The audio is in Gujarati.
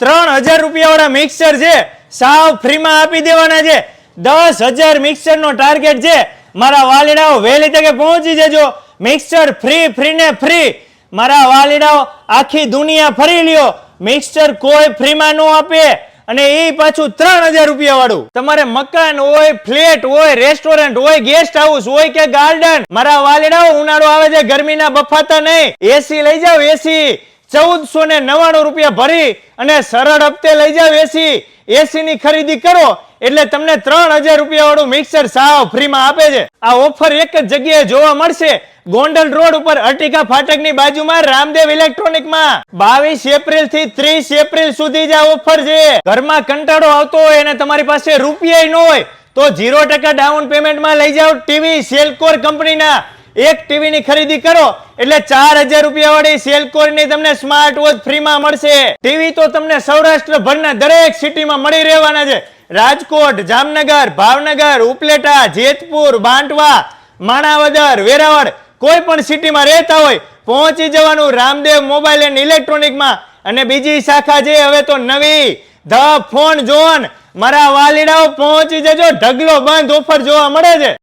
ત્રણ હજાર રૂપિયા વાળા મિક્સર છે. સાવ ફ્રીમાં આપી દેવાના છે. દસ હજાર મિક્સર નો ટાર્ગેટ છે. મારા વાલીડાઓ વહેલી તકે પહોંચી જજો. મિક્સર ફ્રી ફ્રી ને ફ્રી મારા વાલીડાઓ આખી દુનિયા ફરી લ્યો. મિક્સર કોઈ ફ્રીમાં ન આપે. અને એ પાછું ત્રણ હજાર રૂપિયા વાળું તમારે મકાન હોય, ફ્લેટ હોય રેસ્ટોરન્ટ હોય ગેસ્ટ હાઉસ હોય કે ગાર્ડન મારા વાલીડાઓ ઉનાળો આવે છે, ગરમીના બફાતા નહીં. એસી લઈ જાઓ એસી ચૌદસો ને નવ્વાણું રૂપિયા ભરી અને સરળ હપ્તે લઈ જાવ એસી. એસી ની ખરીદી કરો એટલે તમને ત્રણ હજાર રૂપિયા વાળું મિક્સર સાવ ફ્રીમાં આપે છે. આ ઓફર એક જ જગ્યાએ જોવા મળશે. ગોંડલ રોડ ઉપર અર્ટિકા ફાટકની બાજુમાં રામદેવ ઇલેક્ટ્રોનિકમાં બાવીસ એપ્રિલથી ત્રીસ એપ્રિલ સુધી જ આ ઓફર છે. ઘરમાં કંટાળો આવતો હોય અને તમારી પાસે રૂપિયા ન હોય, તો ઝીરો ટકા ડાઉન પેમેન્ટમાં લઈ જાઓ ટીવી સેલકોર કંપનીના. એક ટીવી ની ખરીદી કરો એટલે ચાર હજાર રૂપિયા વાળી સેલકોરની તમને સ્માર્ટ વોચ ફ્રીમાં મળશે. ટીવી તો તમને સૌરાષ્ટ્ર ભરના દરેક સિટીમાં મળી રહેવાના છે. રાજકોટ, જામનગર, ભાવનગર, ઉપલેટા, જેતપુર, બાંટવા, માણાવદર, વેરાવળ, કોઈ પણ સિટીમાં રહેતા હોય, પહોંચી જવાનું રામદેવ મોબાઈલ એન્ડ ઇલેક્ટ્રોનિકમાં. અને બીજી શાખા છે, હવે તો નવી, ધ ફોન ઝોન. મારા વાલીડાઓ પહોંચી જજો, ઢગલો બંધ ઓફર જોવા મળે છે.